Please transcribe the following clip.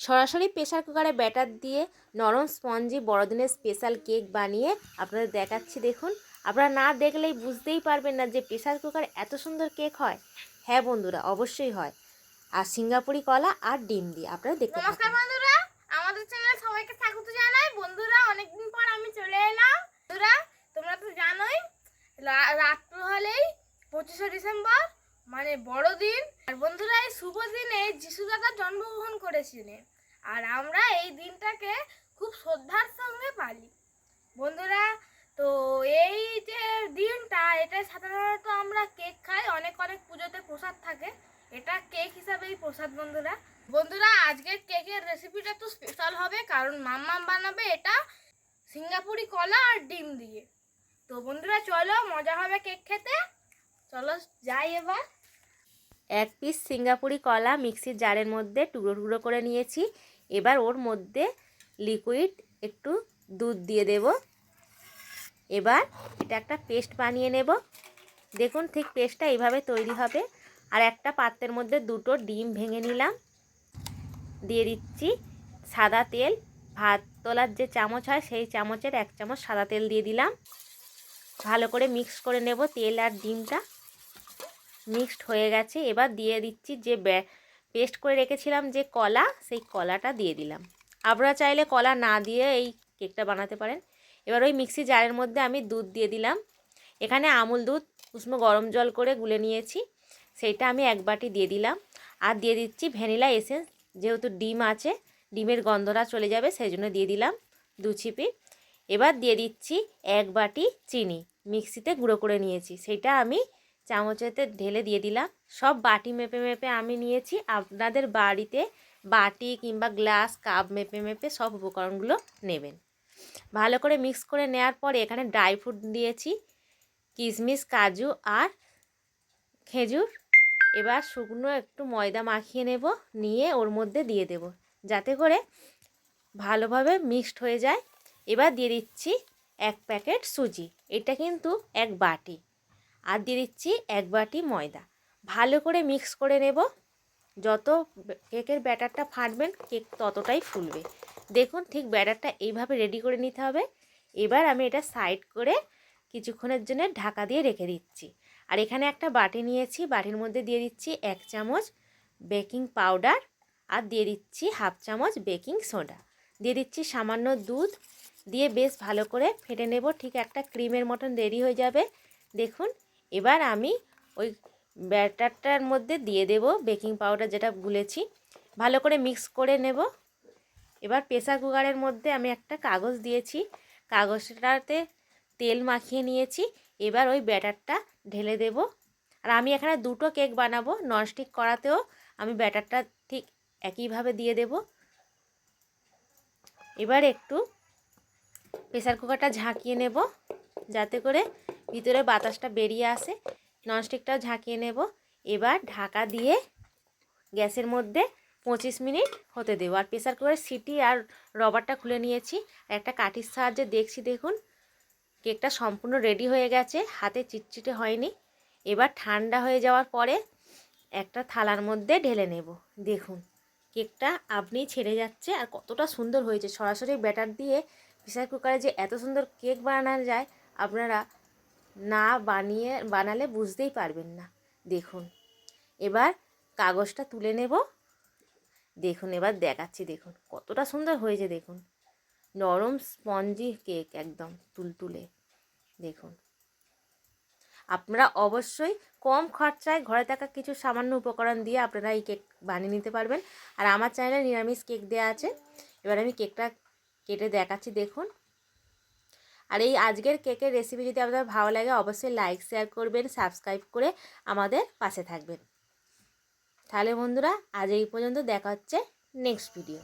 সরাসরি প্রেশার কুকারে ব্যাটার দিয়ে নরম স্পঞ্জি বড়দিনের স্পেশাল কেক বানিয়ে আপনাদের দেখাচ্ছি দেখুন। আপনারা না দেখলেই বুঝতেই পারবেন না যে প্রেশার কুকার এত সুন্দর কেক হয়। হ্যাঁ বন্ধুরা, অবশ্যই হয়। আর সিঙ্গাপুরি কলা আর ডিম দিয়ে আপনারা দেখতে নমস্কার বন্ধুরা, আমাদের চ্যানেলে সবাইকে স্বাগত জানাই। বন্ধুরা, অনেকদিন পর আমি চলে এলাম। বন্ধুরা, তোমরা তো জানোই, রা- রাত্র হলেই পঁচিশে ডিসেম্বর। মানে বড়দিন আর বন্ধুরা, এই শুভ দিনে যিশু দাদা জন্মগ্রহণ করেছিলেন আর আমরা এই দিনটাকে খুব শ্রদ্ধার সঙ্গে পালি। বন্ধুরা, তো এই যে দিনটা, এটা সাধারণত আমরা কেক খাই, অনেক অনেক পুজোতে প্রসাদ থাকে। এটা কেক হিসাবেই প্রসাদ, বন্ধুরা। বন্ধুরা, আজকের কেকের রেসিপিটা তো স্পেশাল হবে, কারণ মাম্মাম বানাবে এটা সিঙ্গাপুরি কলা আর ডিম দিয়ে। তো বন্ধুরা, চলো, মজা হবে কেক খেতে। চলো যাই এবার। এক পিস সিঙ্গাপুরি কলা মিক্সির জারের মধ্যে টুকরো টুকরো করে নিয়েছি। এবার ওর মধ্যে লিকুইড একটু দুধ দিয়ে দেব। এবার এটা একটা পেস্ট বানিয়ে নেব। দেখুন ঠিক পেস্টটা এইভাবে তৈরি হবে। আর একটা পাত্রের মধ্যে দুটো ডিম ভেঙে নিলাম। দিয়ে দিচ্ছি সাদা তেল। ভাত তোলার যে চামচ হয় সেই চামচের এক চামচ সাদা তেল দিয়ে দিলাম। ভালো করে মিক্স করে নেব তেল আর ডিমটা। মিক্সড হয়ে গেছে। এবার দিয়ে দিচ্ছি যে পেস্ট করে রেখেছিলাম যে কলা, সেই কলাটা দিয়ে দিলাম। আপনারা চাইলে কলা না দিয়ে এই কেকটা বানাতে পারেন। এবার ওই মিক্সি জারের মধ্যে আমি দুধ দিয়ে দিলাম। এখানে আমুল দুধ, উষ্ণ গরম জল করে গুলে নিয়েছি। সেইটা আমি এক বাটি দিয়ে দিলাম। আর দিয়ে দিচ্ছি ভ্যানিলা এসেন্স, যেহেতু ডিম আছে, ডিমের গন্ধটা চলে যাবে, সেই জন্য দিয়ে দিলাম দু ছিপি। এবার দিয়ে দিচ্ছি এক বাটি চিনি মিক্সিতে গুঁড়ো করে নিয়েছি। সেটা আমি চামচেতে ঢেলে দিয়ে দিলাম। সব বাটি মেপে মেপে আমি নিয়েছি। আপনাদের বাড়িতে বাটি কিংবা গ্লাস, কাপ মেপে মেপে সব উপকরণগুলো নেবেন। ভালো করে মিক্স করে নেওয়ার পরে এখানে ড্রাই ফ্রুট দিয়েছি কিশমিশ কাজু আর খেজুর। এবার শুকনো একটু ময়দা মাখিয়ে নেব, নিয়ে ওর মধ্যে দিয়ে দেব যাতে করে ভালোভাবে মিক্সড হয়ে যায়। এবার দিয়ে দিচ্ছি এক প্যাকেট সুজি। এটা কিন্তু এক বাটি। আর দিয়ে দিচ্ছি এক বাটি ময়দা। ভালো করে মিক্স করে নেব। যত কেকের ব্যাটারটা ফাটবেন কেক ততটাই ফুলবে। দেখুন ঠিক ব্যাটারটা এইভাবে রেডি করে নিতে হবে। এবার আমি এটা সাইড করে কিছুক্ষণের জন্য ঢাকা দিয়ে রেখে দিচ্ছি। আর এখানে একটা বাটি নিয়েছি। বাটির মধ্যে দিয়ে দিচ্ছি এক চামচ বেকিং পাউডার আর দিয়ে দিচ্ছি হাফ চামচ বেকিং সোডা। দিয়ে দিচ্ছি সামান্য দুধ। দিয়ে বেশ ভালো করে ফেটে নেব। ঠিক একটা ক্রিমের মতন রেডি হয়ে যাবে। দেখুন এবার আমি ওই ব্যাটারটার মধ্যে দিয়ে দেব বেকিং পাউডার যেটা গুলেছি। ভালো করে মিক্স করে নেব। এবার প্রেসার কুকারের মধ্যে আমি একটা কাগজ দিয়েছি। কাগজটাতে তেল মাখিয়ে নিয়েছি। এবার ওই ব্যাটারটা ঢেলে দেব। আর আমি এখানে দুটো কেক বানাবো। ননস্টিক করাতেও আমি ব্যাটারটা ঠিক একইভাবে দিয়ে দেব। এবার একটু প্রেসার কুকারটা ঝাঁকিয়ে নেব। যাতে করে ভিতরে বাতাসটা বেরিয়ে আসে। ননস্টিকটাও ঝাঁকিয়ে নেব। এবার ঢাকা দিয়ে গ্যাসের মধ্যে পঁচিশ মিনিট হতে দেবো। আর প্রেসার কুকারের সিটি আর রবারটা খুলে নিয়েছি। আর একটা কাঠির সাহায্যে দেখছি, দেখুন, কেকটা সম্পূর্ণ রেডি হয়ে গেছে। হাতে চিটচিটে হয়নি। এবার ঠান্ডা হয়ে যাওয়ার পরে একটা থালার মধ্যে ঢেলে নেব। দেখুন, কেকটা আপনি ছেড়ে যাচ্ছে। আর কতটা সুন্দর হয়েছে। সরাসরি ব্যাটার দিয়ে প্রেসার কুকারে যে এত সুন্দর কেক বানানো যায় আপনারা না বানিয়ে, বানালে বুঝতেই পারবেন না। দেখুন, এবার কাগজটা তুলে নেব। দেখুন, এবার দেখাচ্ছি, দেখুন, কতটা সুন্দর হয়েছে, দেখুন। নরম স্পঞ্জি কেক একদম তুলতুলে, দেখুন। আপনারা অবশ্যই কম খরচায় ঘরে থাকা কিছু সামান্য উপকরণ দিয়ে আপনারা এই কেক বানিয়ে নিতে পারবেন। আর আমার চ্যানেলে নিরামিষ কেক দেওয়া আছে। এবার আমি কেকটা কেটে দেখাচ্ছি, দেখুন। আর এই আজকের কেকের রেসিপি যদি আপনাদের ভালো লাগে, অবশ্যই লাইক শেয়ার করবেন সাবস্ক্রাইব করে আমাদের পাশে থাকবেন। তাহলে বন্ধুরা, আজ এই পর্যন্ত দেখা হচ্ছে নেক্সট ভিডিও